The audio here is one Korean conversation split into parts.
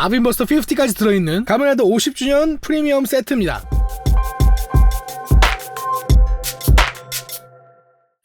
아빈버스터 50까지 들어있는 가면라이더 50주년 프리미엄 세트입니다.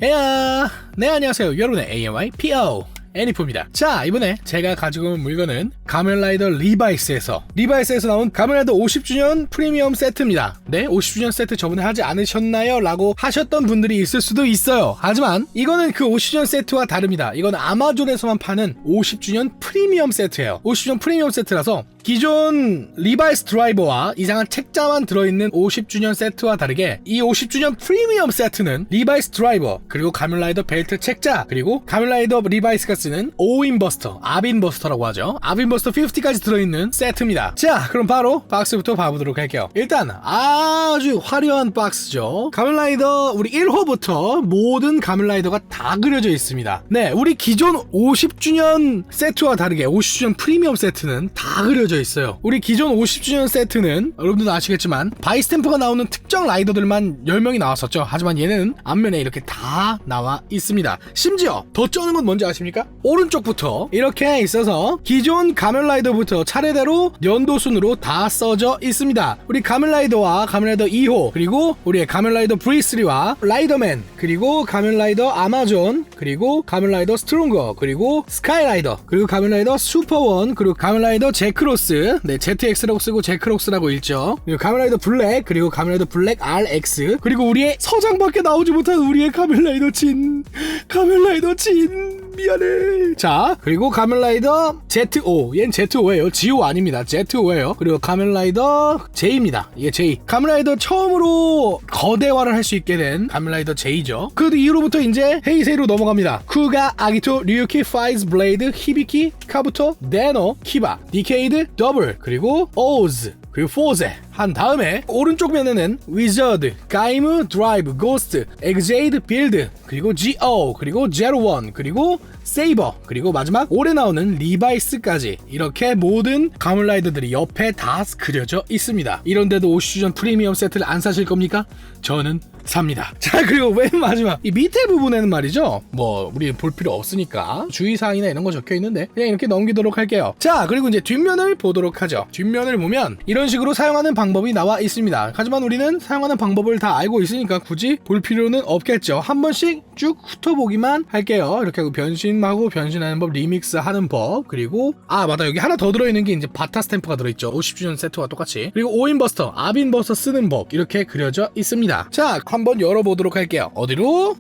에야 네 안녕하세요 여러분의 AMI PO 애니프입니다. 자 이번에 제가 가지고 온 물건은 가면라이더 리바이스에서 리바이스에서 나온 가면라이더 50주년 프리미엄 세트입니다. 네 50주년 세트 저번에 하지 않으셨나요? 라고 하셨던 분들이 있을 수도 있어요. 하지만 이거는 그 50주년 세트와 다릅니다. 이건 아마존에서만 파는 50주년 프리미엄 세트예요. 50주년 프리미엄 세트라서 기존 리바이스 드라이버와 이상한 책자만 들어있는 50주년 세트와 다르게 이 50주년 프리미엄 세트는 리바이스 드라이버 그리고 가면라이더 벨트 책자 그리고 가면라이더 리바이스가 쓰는 오인버스터 아빈 버스터라고 하죠. 아빈 버스터 50까지 들어있는 세트입니다. 자 그럼 바로 박스부터 봐보도록 할게요. 일단 아주 화려한 박스죠. 가면라이더 우리 1호부터 모든 가면라이더가 다 그려져 있습니다. 네 우리 기존 50주년 세트와 다르게 50주년 프리미엄 세트는 다 그려져 있어요. 우리 기존 50주년 세트는 여러분들도 아시겠지만 바이스탬프가 나오는 특정 라이더들만 10명이 나왔었죠. 하지만 얘는 앞면에 이렇게 다 나와 있습니다. 심지어 더 쩌는 건 뭔지 아십니까? 오른쪽부터 이렇게 있어서 기존 가면라이더부터 차례대로 연도순으로 다 써져 있습니다. 우리 가면라이더와 가면라이더 2호 그리고 우리의 가면라이더 V3와 라이더맨 그리고 가면라이더 아마존 그리고 가면라이더 스트롱거 그리고 스카이라이더 그리고 가면라이더 슈퍼원 그리고 가면라이더 제크로스 네 ZX라고 쓰고 제크록스라고 읽죠. 그리고 가면라이더 블랙 그리고 가면라이더 블랙 RX 그리고 우리의 서장밖에 나오지 못한 우리의 가면라이더 진 가면라이더 진 미안해. 자 그리고 가면라이더 ZO 얜 Z5예요. GO 아닙니다. Z5예요. 그리고 가면라이더 J입니다. 이게 J. 가면라이더 처음으로 거대화를 할 수 있게 된 가면라이더 J죠. 그 이후로부터 이제 헤이세이로 넘어갑니다. 쿠가 아기토 류키 파이즈 블레이드 히비키 카부토 데노 키바 디케이드 더블 그리고 오즈 그리고 포제 한 다음에 오른쪽 면에는 위저드, 가이무, 드라이브, 고스트, 엑제이드, 빌드 그리고 GO 그리고 제로원 그리고 세이버 그리고 마지막 올해 나오는 리바이스까지. 이렇게 모든 가물라이더들이 옆에 다 그려져 있습니다. 이런데도 50주년 프리미엄 세트를 안 사실 겁니까? 저는 삽니다. 자 그리고 맨 마지막. 이 밑에 부분에는 말이죠. 뭐 우리 볼 필요 없으니까 주의사항이나 이런 거 적혀 있는데 그냥 이렇게 넘기도록 할게요. 자 그리고 이제 뒷면을 보도록 하죠. 뒷면을 보면 이런 식으로 사용하는 방법이 나와 있습니다. 하지만 우리는 사용하는 방법을 다 알고 있으니까 굳이 볼 필요는 없겠죠. 한 번씩 쭉 훑어보기만 할게요. 이렇게 하고 변신하고 변신하는 법 리믹스 하는 법 그리고 아 맞다 여기 하나 더 들어있는 게 이제 바타 스탬프가 들어있죠. 50주년 세트와 똑같이. 그리고 오인 버스터 아빈 버스터 쓰는 법 이렇게 그려져 있습니다. 자 한번 열어보도록 할게요. 어디로?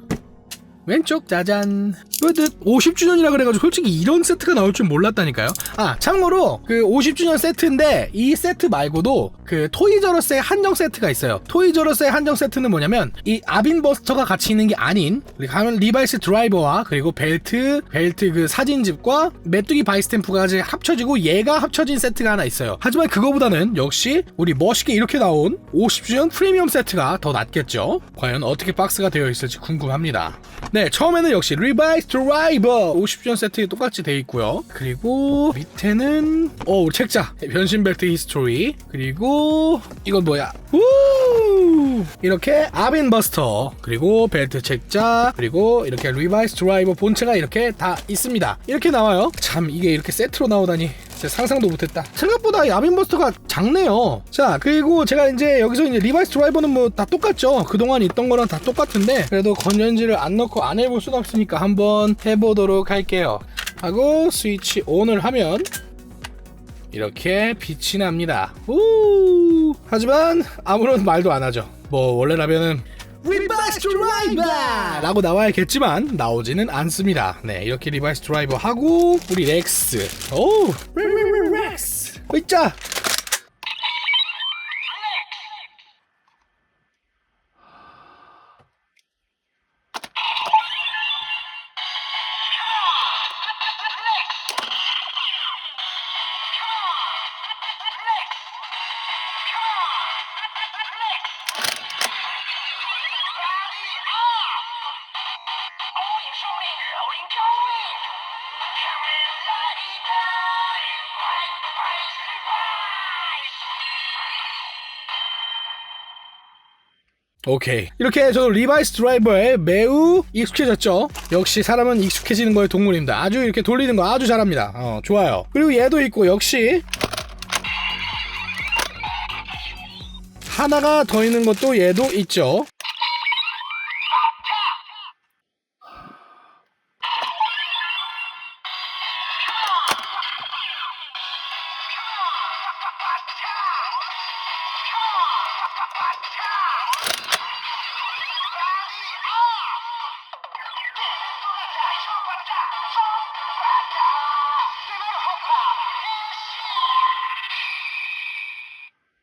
왼쪽 짜잔 뿌듯 50주년이라 그래가지고 솔직히 이런 세트가 나올 줄 몰랐다니까요. 아 참고로 그 50주년 세트인데 이 세트 말고도 그 토이저러스의 한정 세트가 있어요. 토이저러스의 한정 세트는 뭐냐면 이 아빈버스터가 같이 있는 게 아닌 가면 리바이스 드라이버와 그리고 벨트 벨트 그 사진집과 메뚜기 바이스탬프가 합쳐지고 얘가 합쳐진 세트가 하나 있어요. 하지만 그거보다는 역시 우리 멋있게 이렇게 나온 50주년 프리미엄 세트가 더 낫겠죠? 과연 어떻게 박스가 되어 있을지 궁금합니다. 네 처음에는 역시 리바이스 드라이버 50주년 세트 똑같이 되어 있고요. 그리고 밑에는 어 책자. 변신 벨트 히스토리. 그리고 이건 뭐야? 우! 이렇게 아빈버스터. 그리고 벨트 책자. 그리고 이렇게 리바이스 드라이버 본체가 이렇게 다 있습니다. 이렇게 나와요. 참 이게 이렇게 세트로 나오다니 진짜 상상도 못했다. 생각보다 이 아빈버스터가 작네요. 자, 그리고 제가 이제 여기서 이제 리바이스 드라이버는 뭐 다 똑같죠. 그동안 있던 거랑 다 똑같은데, 그래도 건전지를 안 넣고 안 해볼 수는 없으니까 한번 해보도록 할게요. 하고 스위치 ON을 하면 이렇게 빛이 납니다. 우! 하지만 아무런 말도 안 하죠. 뭐 원래라면은 리바이스 드라이버! 라고 나와야겠지만 나오지는 않습니다. 네, 이렇게 리바이스 드라이버 하고 우리 렉스. 오! 렉스! 으짜! 오케이. 이렇게 저도 리바이스 드라이버에 매우 익숙해졌죠? 역시 사람은 익숙해지는 거에 동물입니다. 아주 이렇게 돌리는 거 아주 잘합니다. 어 좋아요. 그리고 얘도 있고 역시 하나가 더 있는 것도 얘도 있죠?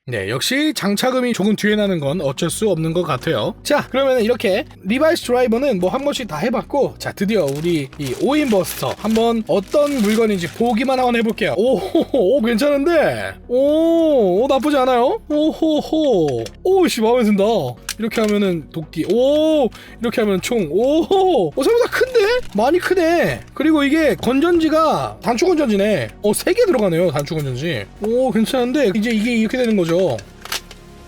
네, 역시 장차금이 조금 뒤에 나는 건 어쩔 수 없는 것 같아요. 자, 그러면 이렇게 리바이스 드라이버는 뭐 한 번씩 다 해봤고, 자, 드디어 우리 이 오인 버스터 한번 어떤 물건인지 보기만 한번 해볼게요. 오호호, 오, 괜찮은데? 오, 오, 나쁘지 않아요? 오호호, 오, 씨, 마음에 든다. 이렇게 하면은 도끼, 오, 이렇게 하면 총, 오, 오, 생각보다 큰데? 많이 크네. 그리고 이게 건전지가 단축 건전지네. 어, 세개 들어가네요, 단축 건전지. 오, 괜찮은데, 이제 이게 이렇게 되는 거죠.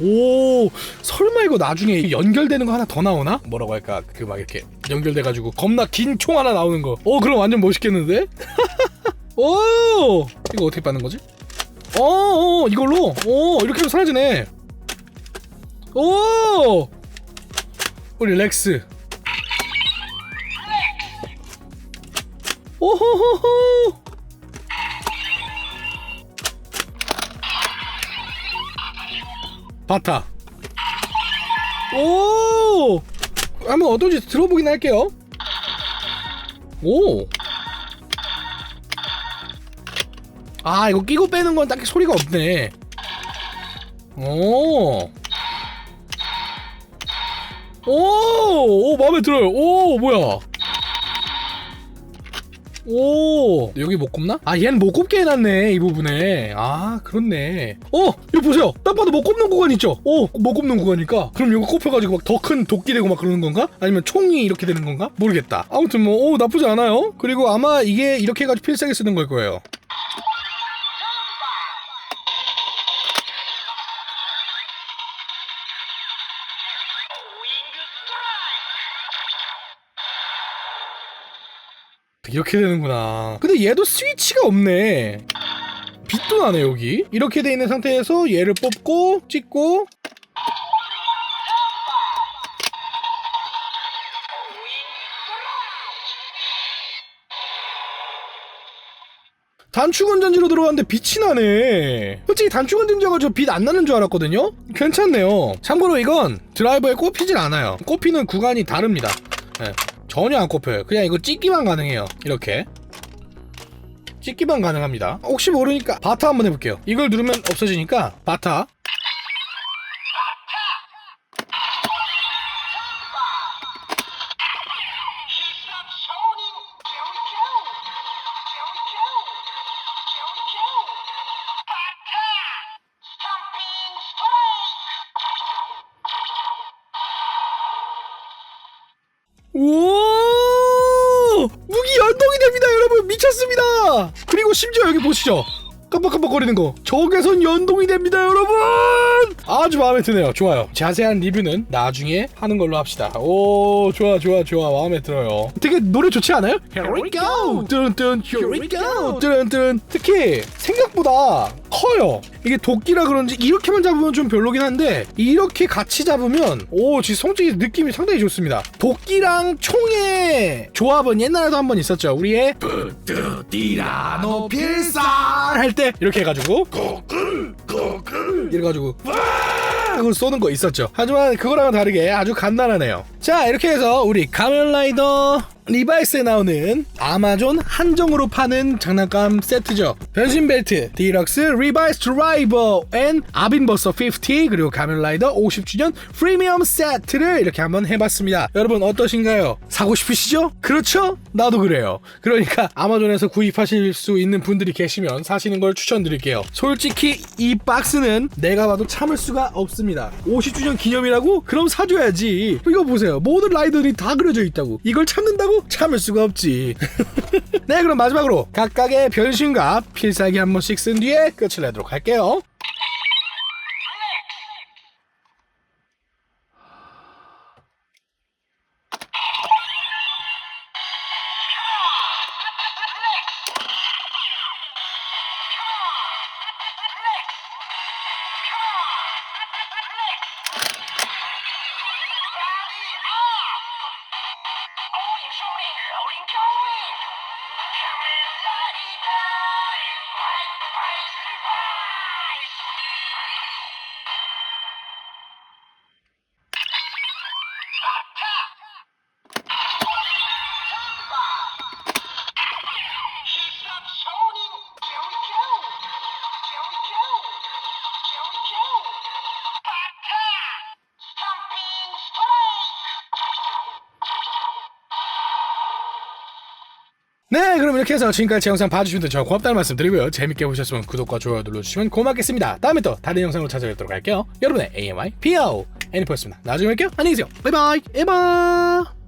오 설마 이거 나중에 연결되는 거 하나 더 나오나? 뭐라고 할까 그 막 이렇게 연결돼가지고 겁나 긴 총 하나 나오는 거오 그럼 완전 멋있겠는데? 오 이거 어떻게 받는 거지? 어, 어 이걸로 오 이렇게 하면 사라지네 오 우리 렉스 오호호호 바타. 오! 한번 어떤지 들어보긴 할게요. 오! 아, 이거 끼고 빼는 건 딱히 소리가 없네. 오! 오! 오, 마음에 들어요. 오, 뭐야. 오 여기 못 꼽나? 아 얘는 못 꼽게 해놨네 이 부분에 아 그렇네 어 이거 보세요 딱 봐도 못 꼽는 구간 있죠 어못 꼽는 구간이니까 그럼 이거 꼽혀가지고 막 더 큰 도끼 되고 막 그러는 건가? 아니면 총이 이렇게 되는 건가? 모르겠다 아무튼 뭐오 나쁘지 않아요 그리고 아마 이게 이렇게 해가지고 필살기 쓰는 걸 거예요 이렇게 되는구나. 근데 얘도 스위치가 없네. 빛도 나네 여기. 이렇게 돼 있는 상태에서 얘를 뽑고 찍고 단축 운전지로 들어갔는데 빛이 나네. 솔직히 단축 운전지가 저 빛 안 나는 줄 알았거든요. 괜찮네요. 참고로 이건 드라이버에 꼽히진 않아요. 꼽히는 구간이 다릅니다. 예, 전혀 안 꼽혀요. 그냥 이거 찍기만 가능해요. 이렇게. 찍기만 가능합니다. 혹시 모르니까 바타 한번 해볼게요. 이걸 누르면 없어지니까 바타. Stop 미쳤습니다. 그리고 심지어 여기 보시죠. 깜빡깜빡거리는 거. 적외선 연동이 됩니다, 여러분. 아주 마음에 드네요. 좋아요. 자세한 리뷰는 나중에 하는 걸로 합시다. 오, 좋아, 좋아, 좋아. 마음에 들어요. 되게 노래 좋지 않아요? Here we go. 뜬뜬 Here we go. 뜬뜬 특히 생각보다 커요. 이게 도끼라 그런지 이렇게만 잡으면 좀 별로긴 한데 이렇게 같이 잡으면 오, 진짜 성적인 느낌이 상당히 좋습니다. 도끼랑 총의 조합은 옛날에도 한 번 있었죠. 우리의 뿌뜨디라노 필살 할 때 이렇게 해가지고 이래가지고 하고 쏘는 거 있었죠. 하지만 그거랑은 다르게 아주 간단하네요. 자 이렇게 해서 우리 가면라이더 리바이스에 나오는 아마존 한정으로 파는 장난감 세트죠. 변신 벨트, 디럭스 리바이스 드라이버 앤 아빈버서 50 그리고 가면라이더 50주년 프리미엄 세트를 이렇게 한번 해봤습니다. 여러분 어떠신가요? 사고 싶으시죠? 그렇죠? 나도 그래요. 그러니까 아마존에서 구입하실 수 있는 분들이 계시면 사시는 걸 추천드릴게요. 솔직히 이 박스는 내가 봐도 참을 수가 없습니다. 50주년 기념이라고? 그럼 사줘야지. 이거 보세요. 모든 라이더들이 다 그려져 있다고. 이걸 참는다고? 참을 수가 없지. 네, 그럼 마지막으로 각각의 변신과 필살기 한 번씩 쓴 뒤에 끝을 내도록 할게요. 네, 그럼 이렇게 해서 지금까지 제 영상 봐주신 분들 저 고맙다는 말씀 드리고요. 재밌게 보셨으면 구독과 좋아요 눌러주시면 고맙겠습니다. 다음에 또 다른 영상으로 찾아뵙도록 할게요. 여러분의 AMI PO 애니포였습니다. 나중에 뵐게요. 안녕히 계세요. 바이바이. 에바.